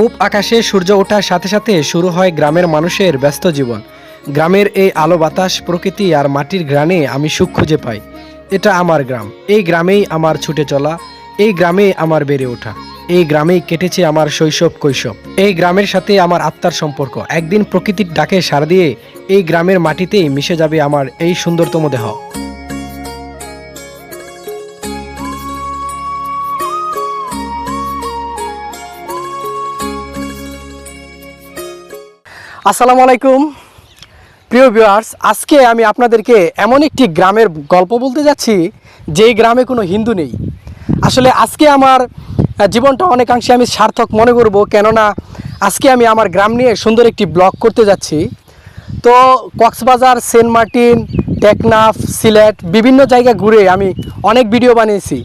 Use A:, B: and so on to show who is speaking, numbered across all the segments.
A: পূব আকাশে সূর্য ওঠার সাথে সাথে শুরু হয় গ্রামের মানুষের ব্যস্ত জীবন। গ্রামের এই আলো বাতাস প্রকৃতি আর মাটির গ্রানে আমি সুখ খুঁজে পাই। এটা আমার গ্রাম। এই গ্রামেই আমার ছুটে চলা। এই গ্রামেই আমার বেড়ে ওঠা। এই গ্রামেই কেটেছে আমার শৈশব কৈশব। এই গ্রামের সাথে আমার আত্মার সম্পর্ক। একদিন প্রকৃতির ডাকে সার দিয়ে এই গ্রামের মাটিতেই মিশে যাবে আমার এই সুন্দরতম দেহ। আসসালামু আলাইকুম। প্রিয় ভিউয়ার্স আজকে আমি আপনাদেরকে এমন একটি গ্রামের গল্প বলতে যাচ্ছি, যেই গ্রামে কোনো হিন্দু নেই। আসলে আজকে আমার জীবনটা অনেকাংশে আমি সার্থক মনে করব, কেননা আজকে আমি আমার গ্রাম নিয়ে সুন্দর একটি ব্লগ করতে যাচ্ছি। তো কক্সবাজার, সেন্ট মার্টিন, টেকনাফ, সিলেট, বিভিন্ন জায়গা ঘুরে আমি অনেক ভিডিও বানিয়েছি।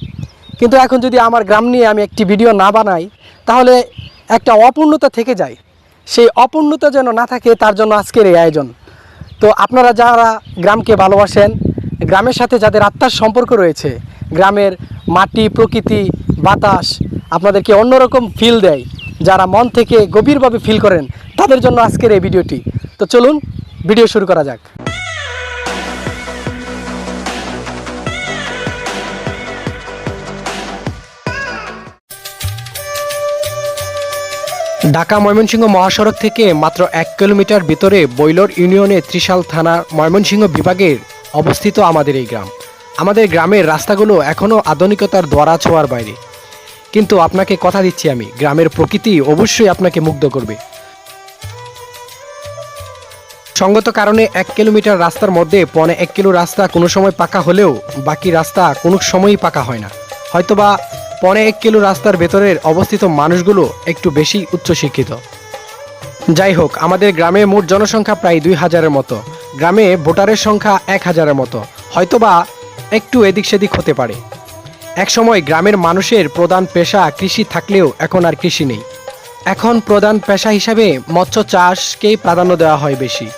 A: কিন্তু এখন যদি আমার গ্রাম নিয়ে আমি একটি ভিডিও না বানাই, তাহলে একটা অপূর্ণতা থেকে যায়। সেই অপূর্ণতা যেন না থাকে, তার জন্য আজকের এই আয়োজন। তো আপনারা যারা গ্রামকে ভালোবাসেন, গ্রামের সাথে যাদের আত্মার সম্পর্ক রয়েছে, গ্রামের মাটি, প্রকৃতি, বাতাস আপনাদেরকে অন্যরকম ফিল দেয়, যারা মন থেকে গভীরভাবে ফিল করেন, তাদের জন্য আজকের এই ভিডিওটি। তো চলুন, ভিডিও শুরু করা যাক। ঢাকা ময়মনসিংহ মহাসড়ক থেকে মাত্র এক কিলোমিটার ভিতরে বৈলর ইউনিয়নে ত্রিশাল থানা ময়মনসিংহ বিভাগের অবস্থিত আমাদের এই গ্রাম। আমাদের গ্রামের রাস্তাগুলো এখনও আধুনিকতার দ্বারা ছোঁয়ার বাইরে। কিন্তু আপনাকে কথা দিচ্ছি আমি, গ্রামের প্রকৃতি অবশ্যই আপনাকে মুগ্ধ করবে। সঙ্গত কারণে এক কিলোমিটার রাস্তার মধ্যে পনে এক কিলো রাস্তা কোনো সময় পাকা হলেও বাকি রাস্তা কোনো সময়ই পাকা হয় না। হয়তোবা পনে এক কিলো রাস্তার ভেতরের অবস্থিত মানুষগুলো একটু বেশি উচ্চশিক্ষিত। যাই হোক, আমাদের গ্রামে মোট জনসংখ্যা প্রায় দুই হাজারের মতো। গ্রামে ভোটারের সংখ্যা এক হাজারের মতো। হয়তোবা একটু এদিক সেদিক হতে পারে। একসময় গ্রামের মানুষের প্রধান পেশা কৃষি থাকলেও এখন আর কৃষি নেই। এখন প্রধান পেশা হিসাবে মৎস্য চাষকেই প্রাধান্য দেওয়া হয় বেশি।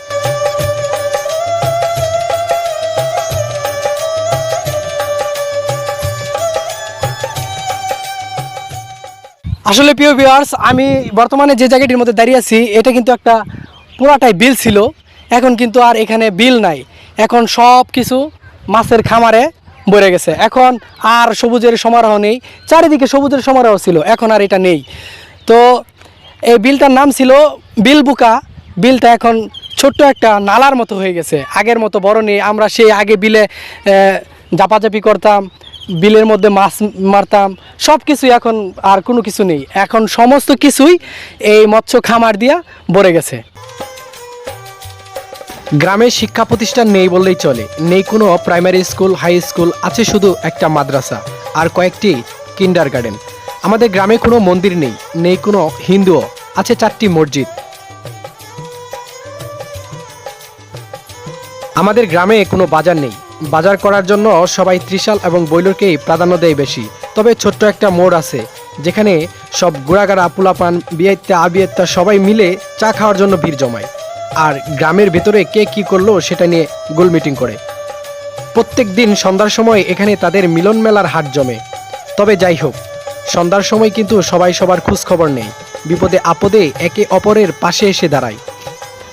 A: আসলে প্রিয় ভিউয়ার্স আমি বর্তমানে যে জায়গাটির মধ্যে দাঁড়িয়ে আছি, এটা কিন্তু একটা পুরাটাই বিল ছিল। এখন কিন্তু আর এখানে বিল নাই। এখন সব কিছু মাছের খামারে ভরে গেছে। এখন আর সবুজের সমারোহ নেই। চারিদিকে সবুজের সমারোহ ছিল। এখন আর এটা নেই। তো এই বিলটার নাম ছিল বিলবুকা বিলটা এখন ছোট্ট একটা নালার মতো হয়ে গেছে। আগের মতো বড় নেই। আমরা সেই আগে বিলে জাপাজাপি করতাম। বিলের মধ্যে মাছ মারতাম সব কিছুই এখন আর কোনো কিছু নেই। এখন সমস্ত কিছুই এই মৎস্য খামার দিয়া ভরে গেছে। গ্রামে শিক্ষা প্রতিষ্ঠান নেই বললেই চলে। নেই কোনো প্রাইমারি স্কুল হাই স্কুল আছে শুধু একটা মাদ্রাসা আর কয়েকটি কিন্ডার গার্ডেন আমাদের গ্রামে কোনো মন্দির নেই নেই কোনো হিন্দুও, আছে চারটি মসজিদ। আমাদের গ্রামে কোনো বাজার নেই বাজার করার জন্য সবাই ত্রিশাল এবং বৈলরকেই প্রাধান্য দেয় বেশি। তবে ছোট্ট একটা মোড় আছে, যেখানে সব গুড়াগাড়া পুলাপান বিয়েত্তা আবিয়েত্তা সবাই মিলে চা খাওয়ার জন্য ভিড় জমায়। আর গ্রামের ভেতরে কে কি করল সেটা নিয়ে গোল মিটিং করে। প্রত্যেক দিন সন্ধ্যার সময় এখানে তাদের মিলন মেলার হাট জমে। তবে যাই হোক, সন্ধ্যার সময় কিন্তু সবাই সবার খোঁজ খবর নেই বিপদে আপদে একে অপরের পাশে এসে দাঁড়ায়।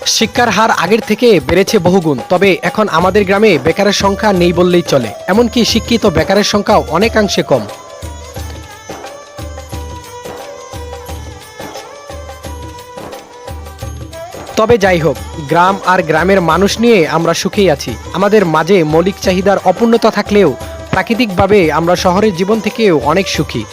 A: শিক্ষার হার আগের থেকে বেড়েছে বহুগুণ, তবে এখন আমাদের গ্রামে বেকারের সংখ্যা নেই বললেই চলে। এমনকি শিক্ষিত বেকারের সংখ্যাও অনেকাংশে কম। তবে যাই হোক, গ্রাম আর গ্রামের মানুষ নিয়ে আমরা সুখেই আছি। আমাদের মাঝে মৌলিক চাহিদার অপূর্ণতা থাকলেও প্রাকৃতিকভাবে আমরা শহরের জীবন থেকেও অনেক সুখী।